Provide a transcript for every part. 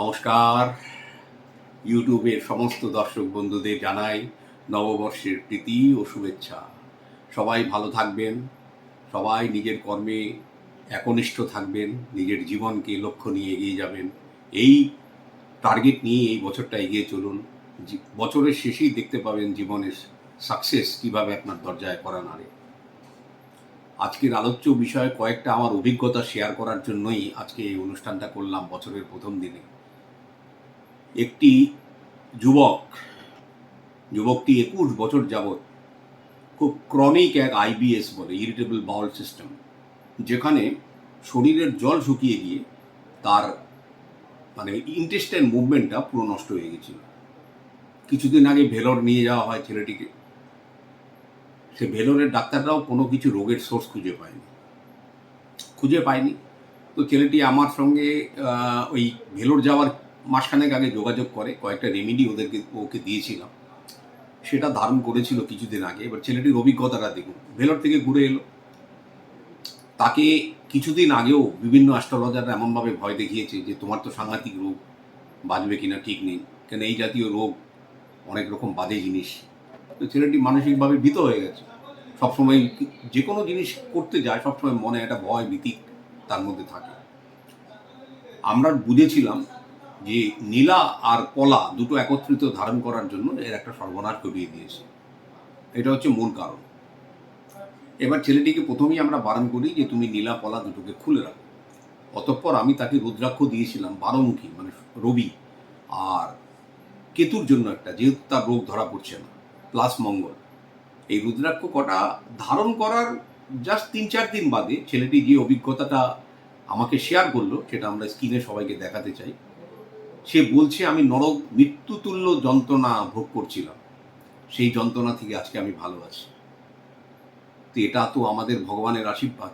নমস্কার। ইউটিউবের সমস্ত দর্শক বন্ধুদের জানাই নববর্ষের প্রীতি ও শুভেচ্ছা। সবাই ভালো থাকবেন, সবাই নিজের কর্মে একনিষ্ঠ থাকবেন, নিজের জীবনকে লক্ষ্য নিয়ে এগিয়ে যাবেন। এই টার্গেট নিয়ে এই বছরটা এগিয়ে চলুন। বছরের শেষেই দেখতে পাবেন জীবনের সাকসেস কীভাবে আপনার দরজায় করা নাড়ে। আজকের আলোচ্য বিষয়ে কয়েকটা আমার অভিজ্ঞতা শেয়ার করার জন্যই আজকে এই অনুষ্ঠানটা করলাম বছরের প্রথম দিনে। একটি যুবক, যুবকটি একুশ বছর যাবৎ খুব ক্রনিক এক আইবিএস বলে ইরিটেবল বাউল সিস্টেম যেখানে শরীরের জল শুকিয়ে গিয়ে তার মানে ইন্টেস্টাইন মুভমেন্টটা পুরো নষ্ট হয়ে গেছিল কিছুদিন আগে ভেলোর নিয়ে যাওয়া হয় ছেলেটিকে। সে ভেলোরের ডাক্তাররাও কোনো কিছু রোগের সোর্স খুঁজে পায়নি। খুঁজে পায়নি। তো ছেলেটি আমার সঙ্গে ওই ভেলোর যাওয়ার মাসখানেক আগে যোগাযোগ করে, কয়েকটা রেমেডি ওদেরকে, ওকে দিয়েছিলাম। সেটা ধারণ করেছিল কিছুদিন আগে। এবার ছেলেটির অভিজ্ঞতাটা দেখুন। ভেলোর থেকে ঘুরে এলো। তাকে কিছুদিন আগেও বিভিন্ন অ্যাস্ট্রোলজাররা এমনভাবে ভয় দেখিয়েছে যে, তোমার তো সাংঘাতিক রোগ, বাঁচবে কিনা ঠিক নেই। কেন এই জাতীয় রোগ অনেক রকম বাজে জিনিস। তো ছেলেটি মানসিকভাবে ভীত হয়ে গেছে। সবসময় যে কোনো জিনিস করতে যায়, সবসময় মনে একটা ভয়, ভীতি তার মধ্যে থাকে। আমরা বুঝেছিলাম যে নীলা আর কলা দুটো একত্রিত ধারণ করার জন্য এর একটা সর্বনাশ ঘটিয়ে দিয়েছে। এটা হচ্ছে মূল কারণ। এবার ছেলেটিকে প্রথমেই আমরা বারণ করি যে তুমি নীলা, কলা দুটোকে খুলে রাখো। অতঃপর আমি তাকে রুদ্রাক্ষ দিয়েছিলাম, বারোমুখী মানে রবি আর কেতুর জন্য একটা, যেহেতু তার রোগ ধরা পড়ছে না, প্লাস মঙ্গল। এই রুদ্রাক্ষ কটা ধারণ করার জাস্ট তিন, চার দিন বাদে ছেলেটি যে অভিজ্ঞতাটা আমাকে শেয়ার করল, সেটা আমরা স্ক্রিনে সবাইকে দেখাতে চাই। সে বলছে, আমি নরক মৃত্যুতুল্য যন্ত্রণা ভোগ করছিলাম। সেই যন্ত্রণা থেকে আজকে আমি ভালো আছি। তো এটা তো আমাদের ভগবানের আশীর্বাদ।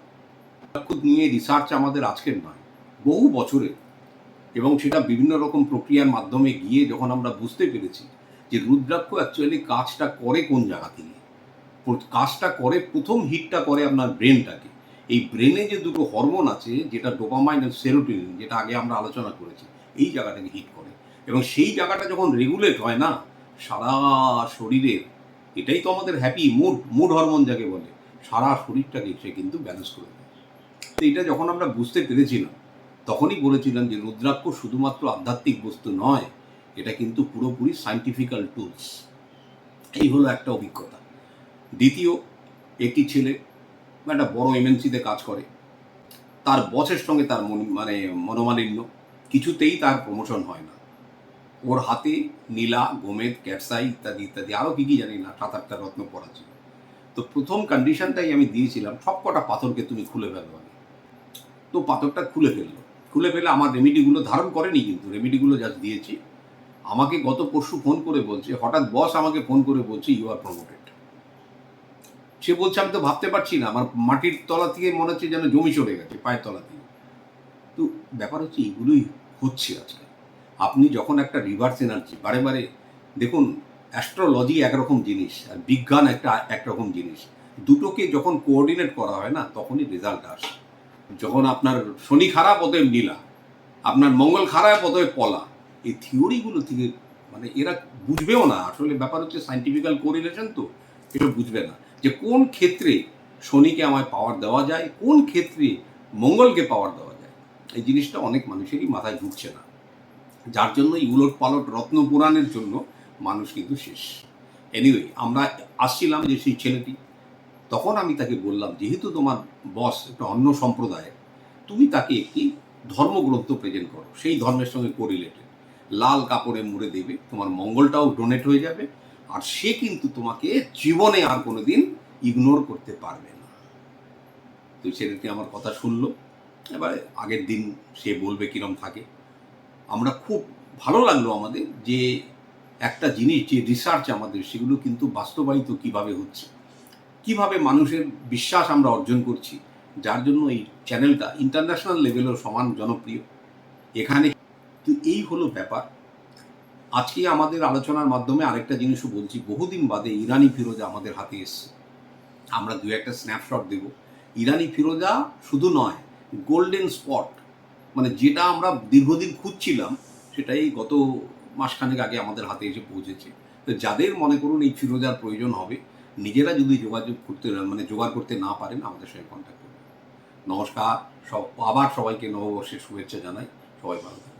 নিয়ে রিসার্চ আমাদের আজকের নয়, বহু বছরের এবং সেটা বিভিন্ন রকম প্রক্রিয়ার মাধ্যমে গিয়ে যখন আমরা বুঝতে পেরেছি যে রুদ্রাক্ষ অ্যাকচুয়ালি কাজটা করে কোন জায়গা থেকে। কাজটা করে, প্রথম হিটটা করে আপনার ব্রেনটাকে। এই ব্রেনে যে দুটো হরমোন আছে, যেটা ডোপামাইন আর সেরোটিনিন যেটা আগে আমরা আলোচনা করেছি এই জায়গাটাকে হিট করে। এবং সেই জায়গাটা যখন রেগুলেট হয় না, সারা শরীরের এটাই তো আমাদের হ্যাপি মুড মুড হরমোন যাকে বলে, সারা শরীরটাকে সে কিন্তু ব্যালেন্স করে দেয়। তো এটা যখন আমরা বুঝতে পেরেছিলাম, তখনই বলেছিলাম যে রুদ্রাক্ষ শুধুমাত্র আধ্যাত্মিক বস্তু নয়, এটা কিন্তু পুরোপুরি সাইন্টিফিক্যাল টুলস এই হলো একটা অভিজ্ঞতা। দ্বিতীয়, একটি ছেলে একটা বড় এমএনসিতে কাজ করে। তার বসের সঙ্গে তার মানে মনোমালিন্য। কিছুতেই তার প্রমোশন হয় না। ওর হাতে নীলা, গোমেদ, ক্যাটসাই ইত্যাদি ইত্যাদি আরও কী কী জানি না সাত আটটা রত্ন পড়া ছিল। তো প্রথম কন্ডিশনটাই আমি দিয়েছিলাম সব কটা পাথরকে তুমি খুলে ফেলো আগে। তো পাথরটা খুলে ফেলল। খুলে ফেলে আমার রেমিডিগুলো ধারণ করেনি কিন্তু রেমিডিগুলো জাস্ট দিয়েছি। আমাকে গত পরশু ফোন করে বলছে, হঠাৎ বস আমাকে ফোন করে বলছে ইউ আর প্রমোটেড সে বলছে, আমি তো ভাবতে পারছি না, আমার মাটির তলা থেকে মনে হচ্ছে যেন জমি চলে গেছে, পায়ের তলা থেকে তো ব্যাপার হচ্ছে, এগুলোই হচ্ছে আজকে। আপনি যখন একটা রিভার্স এনার্জি বারে বারে দেখুন অ্যাস্ট্রোলজি একরকম জিনিস আর বিজ্ঞান একটা, একরকম জিনিস। দুটোকে যখন কোঅর্ডিনেট করা হয় না, তখনই রেজাল্ট আসে। যখন আপনার শনি খারাপ, অতএব নীলা। আপনার মঙ্গল খারাপ, অতএব পলা। এই থিওরিগুলো থেকে মানে এরা বুঝবেও না। আসলে ব্যাপার হচ্ছে সাইন্টিফিক্যাল কোরিলেশন তো এটা বুঝবে না। যে কোন ক্ষেত্রে শনিকে আমায় পাওয়ার দেওয়া যায়, কোন ক্ষেত্রে মঙ্গলকে পাওয়ার দেওয়া এই জিনিসটা অনেক মানুষেরই মাথায় ঢুকছে না। যার জন্য এই উলট পালট রত্ন পুরাণের জন্য মানুষ কিন্তু শেষ। এনিওয়ে আমরা আসছিলাম যে সেই ছেলেটি। তখন আমি তাকে বললাম, যেহেতু তোমার বস একটা অন্য সম্প্রদায়ের তুমি তাকে একটি ধর্মগ্রন্থ প্রেজেন্ট করো। সেই ধর্মের সঙ্গে কোরিলেটেড লাল কাপড়ে মুড়ে দেবে, তোমার মঙ্গলটাও ডোনেট হয়ে যাবে, আর সে কিন্তু তোমাকে জীবনে আর কোনোদিন ইগনোর করতে পারবে না। তো ছেলেটি আমার কথা শুনলো। এবারে আগের দিন সে বলবে কিরম থাকে। আমরা খুব ভালো লাগল আমাদের যে একটা জিনিস, যে রিসার্চ আমাদের, সেগুলো কিন্তু বাস্তবায়িত কীভাবে হচ্ছে, কীভাবে মানুষের বিশ্বাস আমরা অর্জন করছি, যার জন্য এই চ্যানেলটা ইন্টারন্যাশনাল লেভেলেও সমান জনপ্রিয়। এখানে তো এই হলো ব্যাপার। আজকে আমাদের আলোচনার মাধ্যমে আরেকটা জিনিসও বলছি, বহুদিন বাদে ইরানি ফিরোজা আমাদের হাতে এসছে। আমরা দু একটা স্ন্যাপশট দেব। ইরানি ফিরোজা শুধু নয় গোল্ডেন স্পট মানে যেটা আমরা দীর্ঘদিন খুঁজছিলাম, সেটাই গত মাসখানেক আগে আমাদের হাতে এসে পৌঁছেছে। তো যাদের মনে করুন এই ফিরোজার প্রয়োজন হবে, নিজেরা যদি যোগাযোগ করতে মানে জোগাড় করতে না পারেন, আমাদের সঙ্গে কন্ট্যাক্ট করুন। নমস্কার, সব, আবার সবাইকে নববর্ষের শুভেচ্ছা জানাই। সবাই ভালো।